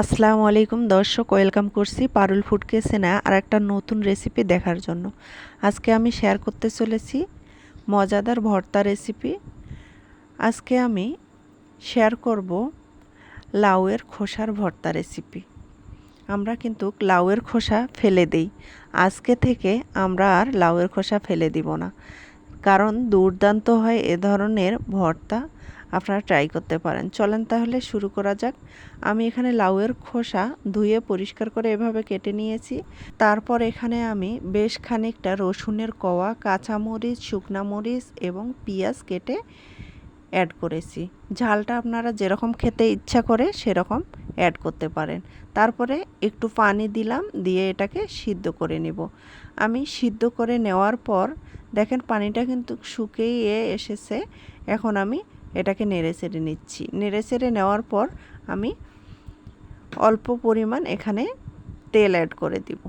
আসসালামু আলাইকুম দর্শক, ওয়েলকাম করছি পারুল ফুড কিচেনে আর একটা নতুন রেসিপি দেখার জন্য। আজকে আমি শেয়ার করতে চলেছি মজাদার ভর্তা রেসিপি। আজকে আমি শেয়ার করব লাউয়ের খোসার ভর্তা রেসিপি। আমরা কিন্তু লাউয়ের খোসা ফেলে দেই। আজকে থেকে আমরা আর লাউয়ের খোসা ফেলে দিব না। কারণ দুর্দান্ত হয় এ ধরনের ভর্তা। আপনারা ট্রাই করতে পারেন। চলেন তাহলে শুরু করা যাক। আমি এখানে লাউয়ের খোসা ধুয়ে পরিষ্কার করে এভাবে কেটে নিয়েছি। তারপর এখানে আমি বেশ খানিকটা রসুনের কওয়া কাঁচামরিচ, শুকনা মরিচ এবং পেঁয়াজ কেটে অ্যাড করেছি। ঝালটা আপনারা যেরকম খেতে ইচ্ছা করে সেরকম অ্যাড করতে পারেন। তারপরে একটু পানি দিলাম, দিয়ে এটাকে সিদ্ধ করে নেব। আমি সিদ্ধ করে নেওয়ার পর, দেখেন পানিটা কিন্তু শুকিয়ে এসেছে, এখন আমি এটাকে নেড়ে চেড়ে নিচ্ছি। নেড়ে চেড়ে নেওয়ার পর আমি অল্প পরিমাণ এখানে তেল অ্যাড করে দিব।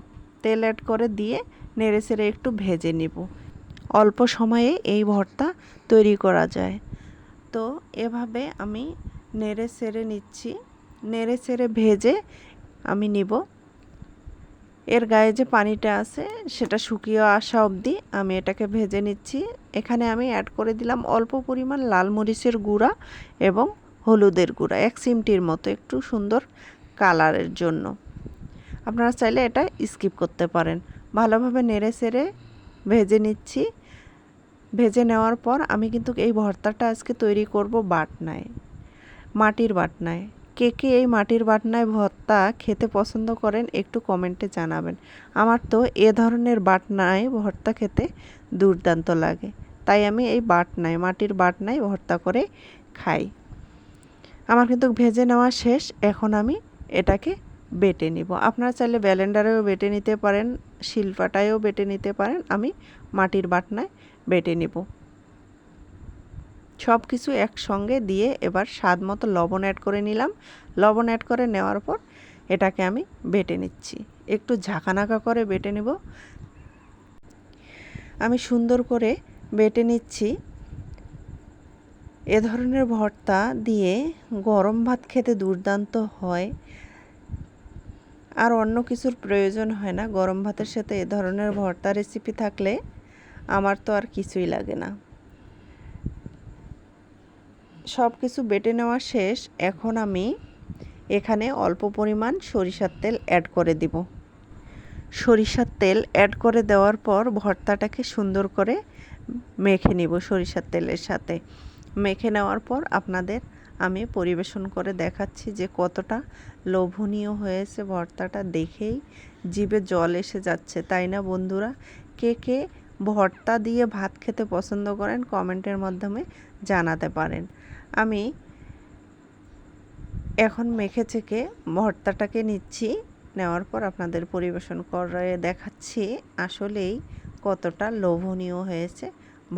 তেল অ্যাড করে দিয়ে নেড়ে চেড়ে একটু ভেজে নিব। অল্প সময়ে এই ভর্তা তৈরি করা যায়। তো এভাবে আমি নেড়ে চেড়ে নিচ্ছি। নেড়ে চেড়ে ভেজে আমি নিব। এর গায়ে যে পানিটা আছে, সেটা শুকিয়ে আসা অবধি আমি এটাকে ভেজে নিচ্ছি। এখানে আমি অ্যাড করে দিলাম অল্প পরিমাণ লাল মরিচের গুঁড়া এবং হলুদের গুঁড়া, এক সিমটির মতো একটু সুন্দর কালারের জন্য। আপনারা চাইলে এটা স্কিপ করতে পারেন। ভালোভাবে নেড়ে সেড়ে ভেজে নিচ্ছি। ভেজে নেওয়ার পর আমি কিন্তু এই ভর্তাটা আজকে তৈরি করব বাটনায়, মাটির বাটনায়। কে কে এই মাটির বাটনায় ভর্তা খেতে পছন্দ করেন একটু কমেন্টে জানাবেন। আমার তো এ ধরনের বাটনায় ভর্তা খেতে দুর্দান্ত লাগে, তাই আমি এই বাটনায়, মাটির বাটনায় ভর্তা করে খাই। আমার কিন্তু ভেজে নেওয়া শেষ, এখন আমি এটাকে বেটে নিব। আপনারা চাইলে ব্যালেন্ডারেও বেটে নিতে পারেন, শিলপাটায়ও বেটে নিতে পারেন। আমি মাটির বাটনায় বেটে নিব। সব কিছু একসঙ্গে দিয়ে এবার স্বাদ মতো লবণ অ্যাড করে নিলাম। লবণ অ্যাড করে নেওয়ার পর এটাকে আমি বেটে নিচ্ছি। একটু ঝাঁকানাকা করে বেটে নেব। আমি সুন্দর করে বেটে নিচ্ছি। এ ধরনের ভর্তা দিয়ে গরম ভাত খেতে দুর্দান্ত হয়। আর অন্য কিছুর প্রয়োজন হয় না। গরম ভাতের সাথে এ ধরনের ভর্তা রেসিপি থাকলে আমার তো আর কিছুই লাগে না। সব কিছু বেটে নেওয়া শেষ, এখন আমি এখানে অল্প পরিমাণ সরিষার তেল অ্যাড করে দিব। সরিষার তেল অ্যাড করে দেওয়ার পর ভর্তাটাকে সুন্দর করে মেখে নিব সরিষার তেলের সাথে। মেখে নেওয়ার পর আপনাদের আমি পরিবেশন করে দেখাচ্ছি যে কতটা লোভনীয় হয়েছে ভর্তাটা দেখেই। জিভে জল এসে যাচ্ছে, তাই না বন্ধুরা? কে কে ভর্তা দিয়ে ভাত খেতে পছন্দ করেন, কমেন্টের মাধ্যমে জানাতে পারেন। আমি এখন মেখে চেকে ভর্তাটাকে নিচ্ছি, নেওয়ার পর আপনাদের পরিবেশন করে দেখাচ্ছি আসলেই কতটা লোভনীয় হয়েছে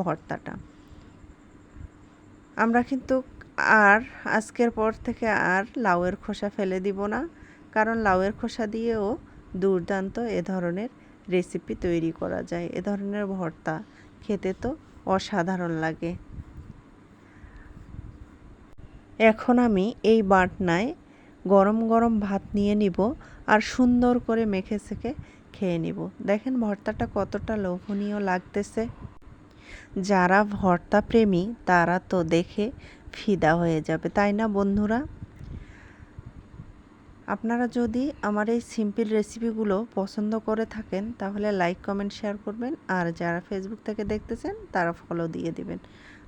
ভর্তাটা। আমরা কিন্তু আর আজকের পর থেকে আর লাউয়ের খোসা ফেলে দিব না, কারণ লাউয়ের খোসা দিয়েও দুর্দান্ত এ ধরনের রেসিপি তৈরি করা যায়। এ ধরনের ভর্তা খেতে তো অসাধারণ লাগে। এখন আমি এই বাটনায় গরম গরম ভাত নিয়ে নিব আর সুন্দর করে মেখে সেকে খেয়ে নিব। দেখেন ভর্তাটা কতটা লোভনীয় লাগতেছে। যারা ভর্তা প্রেমী তারা তো দেখে ফিদা হয়ে যাবে, তাই না বন্ধুরা? আপনারা যদি আমার এই সিম্পল রেসিপিগুলো পছন্দ করে থাকেন, তাহলে লাইক, কমেন্ট, শেয়ার করবেন। আর যারা ফেসবুক থেকে দেখতেছেন, তারা ফলো দিয়ে দিবেন।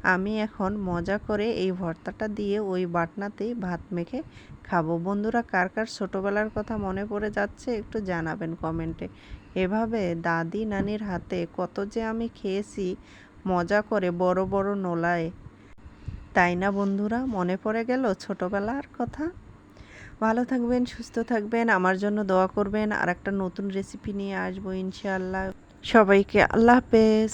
আমি এখন মজা করে এই ভর্তাটা দিয়ে ওই বাটনাতেই ভাত মেখে খাব। বন্ধুরা, কার কার ছোটোবেলার কথা মনে পড়ে যাচ্ছে, একটু জানাবেন কমেন্টে। এভাবে দাদি নানির হাতে কত যে আমি খেয়েছি, মজা করে বড় বড় নোলায়। তাই না বন্ধুরা, মনে পড়ে গেল ছোটোবেলার কথা? ভালো থাকবেন, সুস্থ থাকবেন, আমার জন্য দোয়া করবেন আর একটা নতুন রেসিপি নিয়ে আসব ইনশাআল্লাহ। সবাইকে আল্লাহ হাফেজ।